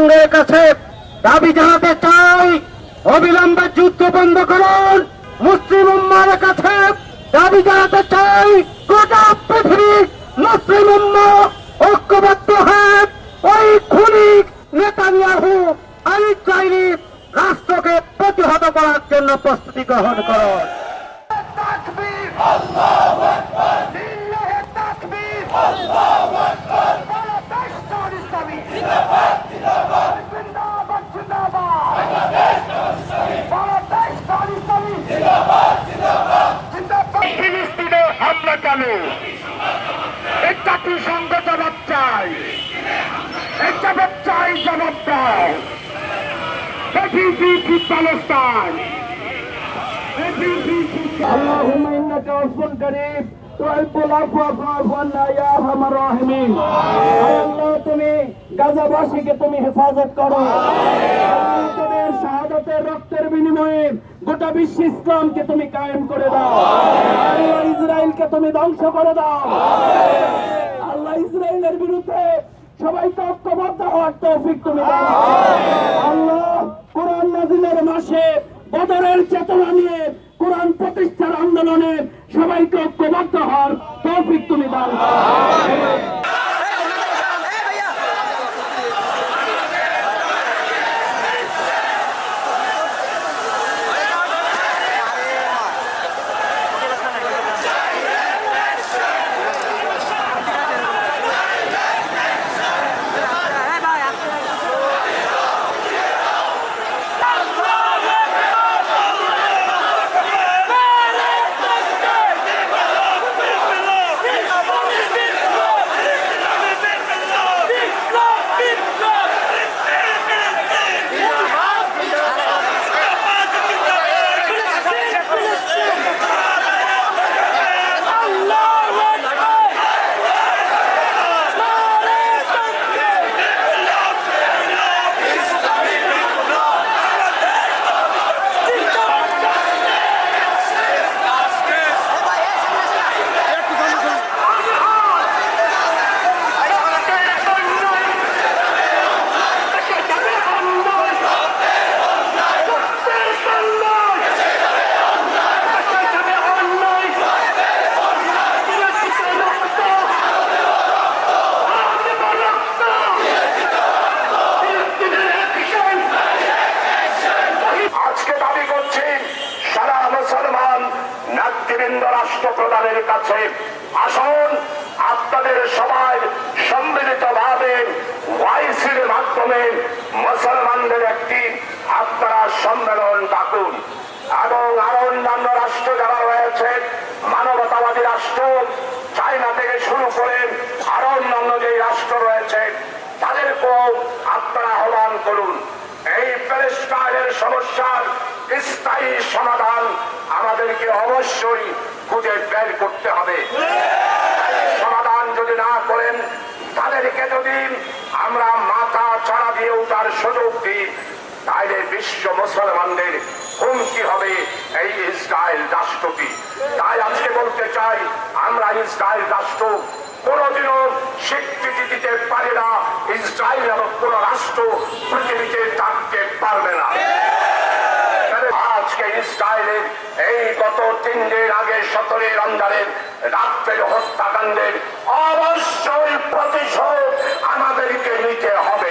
জাতিসংঘের কাছে দাবি জানাতে চাই, অবিলম্বে যুদ্ধ বন্ধ করুন। মুসলিম উম্মার কাছে দাবি জানাতে চাই, গোটা পৃথিবী মুসলিম উম্মা ঐক্যবদ্ধ হয়ে ওই খুনি নেতানিয়াহু আল ইসরায়েলি রাষ্ট্রকে প্রতিহত করার জন্য প্রস্তুতি গ্রহণ করুন। তাকবীর আল্লাহু আকবার। আল্লাহু ভালো একটা কি সঙ্গত চাই। এই জবাব জবাব দাও। কি পালস্তান তৈবুল আফু তুমি ধ্বংস করে দাও আল্লাহ ইসরায়েলের বিরুদ্ধে সবাইকে ঐক্যবদ্ধ হওয়ার তৌফিক তুমি আল্লাহ কোরআন মাসে বদরের চেতনা নিয়ে কোরআন প্রতিষ্ঠার আন্দোলনে সবাইকে ঐক্যবদ্ধ হওয়ার তৌফিক তুমি দান করো। আজকে দাবি করছি সারা মুসলমান নাগরিবৃন্দ রাষ্ট্রপ্রধানের কাছে আসুন, আপনাদের সবাই সম্মিলিত ভাবে ওয়াইসির মাধ্যমে মুসলমানদের একটি আপনারা সম্মেলন ডাকুন। এবং আরও অন্যান্য রাষ্ট্র যারা রয়েছে, মানবতাবাদী রাষ্ট্র, চায়না থেকে শুরু করে আরও অন্যান্য যে রাষ্ট্র রয়েছে, তাদেরকেও আপনারা আহ্বান করুন। এই প্যালেস্টাইনের সমস্যার স্থায়ী সমাধান আমাদেরকে অবশ্যই খুঁজে বের করতে হবে। সমাধান যদি না করেন, তাদেরকে যদি আমরা মাথা চাড়া দিয়ে ওঠার সুযোগ দিই, তাহলে বিশ্ব মুসলমানদের হুমকি হবে এই ইসরায়েল রাষ্ট্রটি। তাই আজকে বলতে চাই, আমরা ইসরায়েল রাষ্ট্র কোনদিনও স্বীকৃতি দিতে পারে না। ইসরায়েল এবং কোন রাষ্ট্র পৃথিবীতে থাকতে পারবে না। আজকে ইসরায়েলের এই গত তিন দিন আগে সতেরোই রমজানের রাত্রের হত্যাকাণ্ডের অবশ্যই প্রতিশোধ আমাদেরকে নিতে হবে।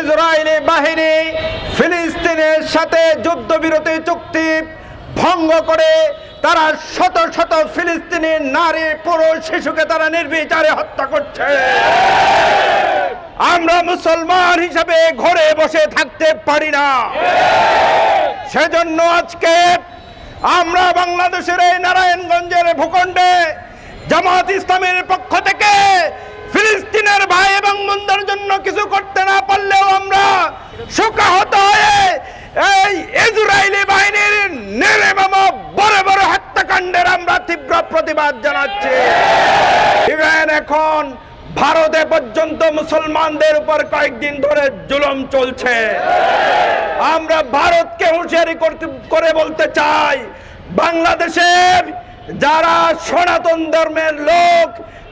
ইসরায়েলি বাহিনী ফিলিস্তিনের সাথে যুদ্ধবিরতি চুক্তি ভঙ্গ করে তারা শত শত ফিলিস্তিনি নারী, পুরুষ, শিশুকে তারা নির্বিচারে হত্যা করছে। আমরা মুসলমান হিসাবে ঘরে বসে থাকতে পারি না। সেজন্য আজকে আমরা বাংলাদেশের এই নারায়ণগঞ্জের ভূখণ্ডে জামাত ইসলামের পক্ষ থেকে ফিলিস্তিনের ভাই এবং বন্ধুর জন্য কিছু করতে না পারলেও আমরা শোকাহত হয়ে এই ইসরায়েলি বাহিনীর নির্মম বড় বড় হত্যাকাণ্ডের আমরা তীব্র প্রতিবাদ জানাচ্ছি। ইভেন এখন ভারতে পর্যন্ত মুসলমানদের উপর কয়েকদিন ধরে জুলুম চলছে। আমরা ভারতকে হুঁশিয়ারি করে বলতে চাই, বাংলাদেশের যারা সনাতন ধর্মের লোক,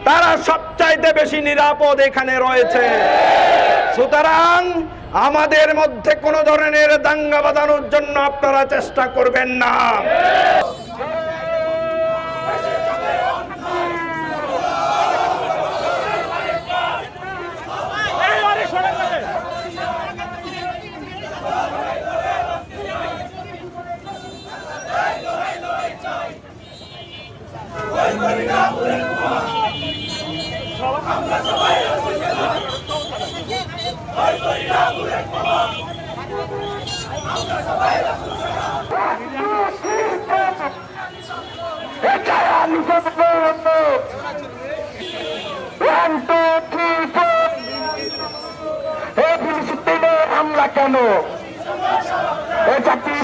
তারা সবচাইতে বেশি নিরাপদ এখানে রয়েছে। সুতরাং আমাদের মধ্যে কোনো ধরনের দাঙ্গা বাঁধানোর জন্য আপনারা চেষ্টা করবেন না। এটাই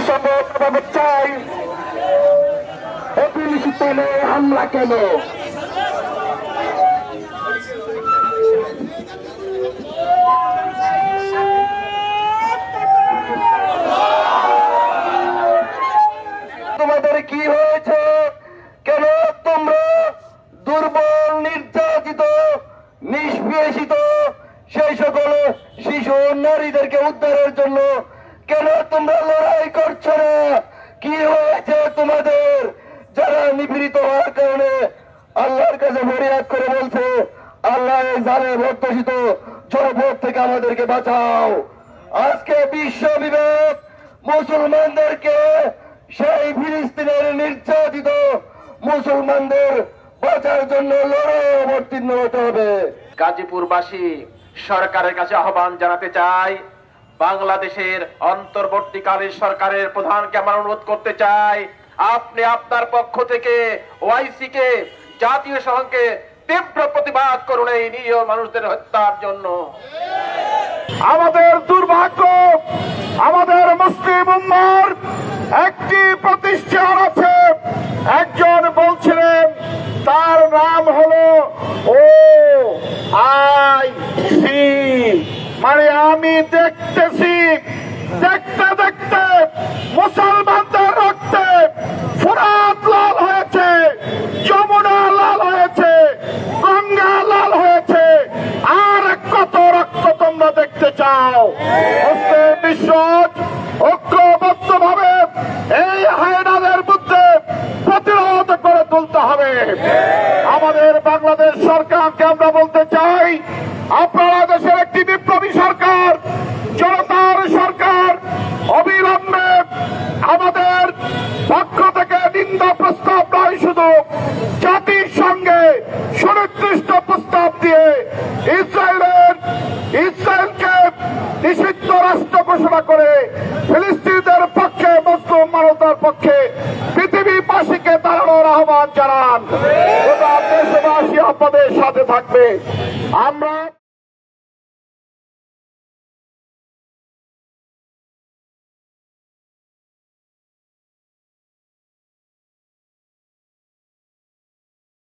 সঙ্গে তবে চাই। ফিলিস্তিনে হামলা কেন? শিশু নারীদেরকে উদ্ধারের জন্য কেন তোমরা লড়াই করছ না? কি হয়েছে তোমাদের? যারা নিপীড়িত হওয়ার কারণে আল্লাহর কাছে ফরিয়াদ করে বলছে, আল্লাহ জালে ভর্তসিত জনপদ থেকে আমাদেরকে বাঁচাও। আজকে বিশ্ব বিবেক মুসলমানদেরকে সেই ফিলিস্তিনের নির্যাতিত মুসলমানদের বাঁচার জন্য লড়াই অবতীর্ণ হতে হবে। গাজীপুরবাসী সরকারের কাছে আহ্বান জানাতে চাই। বাংলাদেশের অন্তর্বর্তীকালীন সরকারের প্রধানকে আমরা অনুরোধ করতে চাই। আপনি আপনার পক্ষ থেকে ওআইসি কে জাতীয় সংঘকে তীব্র প্রতিবাদ করুন এই নিরীহ মানুষদের হত্যার জন্য। আমাদের দুর্ভাগ্য, আমাদের মুসলিম উম্মার একটি প্রতিষ্ঠান আছে। একজন বলছিলেন, তার নাম হলো ও আমি দেখতেছি দেখতে দেখতে মুসলমানদের নিষিদ্ধ রাষ্ট্র ঘোষণা করে ফিলিস্তিনদের পক্ষে, মুসলিম মানবতার পক্ষে পৃথিবীবাসীকে দাঁড়ানোর আহ্বান জানান। দেশবাসী আপনাদের সাথে থাকবে।